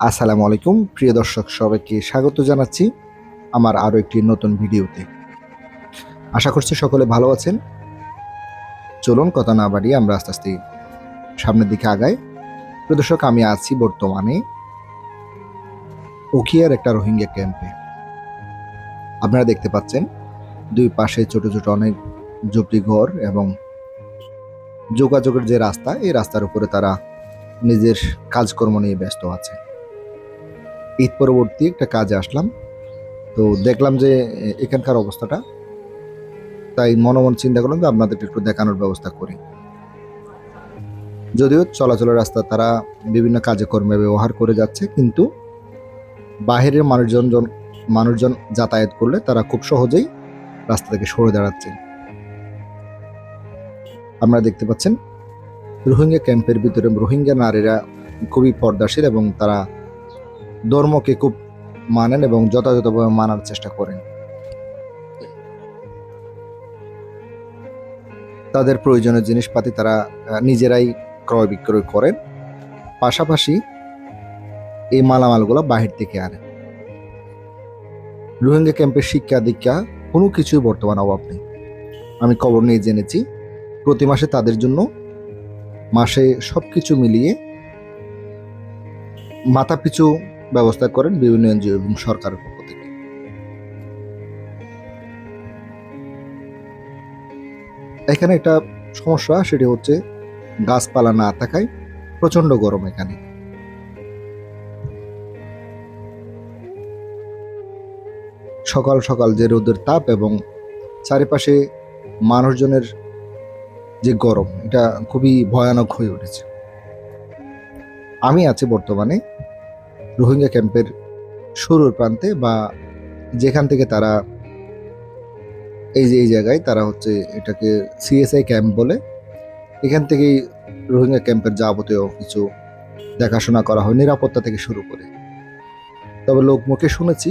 আসসালামু আলাইকুম। প্রিয় দর্শক, সবাইকে স্বাগত জানাচ্ছি আমার আরও একটি নতুন ভিডিওতে। আশা করছি সকলে ভালো আছেন। চলুন, কথা না বাড়িয়ে আমরা আস্তে আস্তে সামনের দিকে আগাই। প্রিয় দর্শক, আমি আছি বর্তমানে উখিয়ার একটা রোহিঙ্গা ক্যাম্পে। আপনারা দেখতে পাচ্ছেন, দুই পাশে ছোট ছোট অনেক ঝুপড়ি ঘর এবং যোগাযোগের যে রাস্তা, এই রাস্তার উপরে তারা নিজের কাজকর্ম নিয়ে ব্যস্ত আছে। ঈদ পরবর্তী একটা কাজে আসলাম। তো দেখলাম যে এখানকার অবস্থাটা। তাই মনে মন চিন্তা করলাম যে, আপনাদেরকে একটু দেখানোর ব্যবস্থা করি। যদিও চলাচলের রাস্তা তারা বিভিন্ন কাজে কর্মে ব্যবহার করে যাচ্ছে, কিন্তু বাহিরের মানুষজন জন- মানুষজন যাতায়াত করলে তারা খুব সহজেই রাস্তা থেকে সরে দাঁড়াচ্ছে। আপনারা দেখতে পাচ্ছেন, রোহিঙ্গা ক্যাম্পের ভিতরে রোহিঙ্গা নারীরা খুবই পর্দাশীল এবং তারা ধর্মকে খুব মানেন এবং যথাযথভাবে মানার চেষ্টা করেন। তাদের প্রয়োজনীয় জিনিসপাতি তারা নিজেরাই ক্রয় বিক্রয় করেন। পাশাপাশি এই মালামালগুলো বাহির থেকে আনে রোহিঙ্গা ক্যাম্পের শিক্ষা দীক্ষা কোনো কিছুই বর্তমান অভাব নেই। আমি খবর নিয়ে জেনেছি, প্রতি মাসে তাদের জন্য মাসে সব কিছু মিলিয়ে মাথা পিছু ব্যবস্থা করেন বিভিন্ন এনজিও এবং সরকারের পক্ষ থেকে। এখানে একটা সমস্যা, সেটি হচ্ছে গাছপালা না থাকায় প্রচণ্ড গরম এখানে। সকাল সকাল যে রোদের তাপ এবং চারিপাশে মানুষজনের যে গরম, এটা খুবই ভয়ানক হয়ে উঠেছে। আমি আছি বর্তমানে রোহিঙ্গা ক্যাম্পের শুরুর প্রান্তে বা যেখান থেকে তারা এই যে, এই জায়গায় তারা হচ্ছে এটাকে সিএসআই ক্যাম্প বলে। এখান থেকেই রোহিঙ্গা ক্যাম্পের যাবতীয় কিছু দেখাশোনা করা হয়, নিরাপত্তা থেকে শুরু করে। তবে লোক মুখে শুনেছি,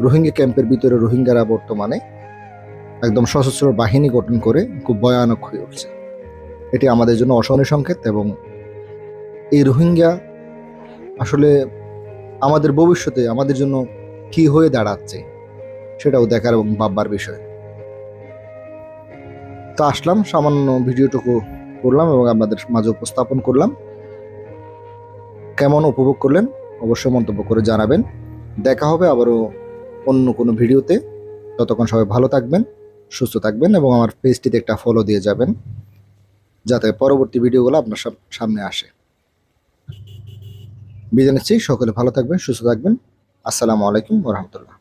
রোহিঙ্গা ক্যাম্পের ভিতরে রোহিঙ্গারা বর্তমানে একদম সশস্ত্র বাহিনী গঠন করে খুব ভয়ানক হয়ে উঠছে। এটি আমাদের জন্য অশনি সংকেত এবং এই রোহিঙ্গা আসলে আমাদের ভবিষ্যতে আমাদের জন্য কি হয়ে দাঁড়াচ্ছে সেটাও দেখার এবং ভাববার বিষয়। তো আসলাম, সামান্য ভিডিওটুকু করলাম এবং আপনাদের মাঝে উপস্থাপন করলাম। কেমন উপভোগ করলেন অবশ্যই মন্তব্য করে জানাবেন। দেখা হবে আবারও অন্য কোনো ভিডিওতে। ততক্ষণ সবাই ভালো থাকবেন, সুস্থ থাকবেন এবং আমার পেজটিতে একটা ফলো দিয়ে যাবেন, যাতে পরবর্তী ভিডিওগুলো আপনার সামনে আসে। বিদায় নিচ্ছি। সকলে ভালো থাকবেন সুস্থ থাকবেন। আসসালামু আলাইকুম রহমতুল্লাহ।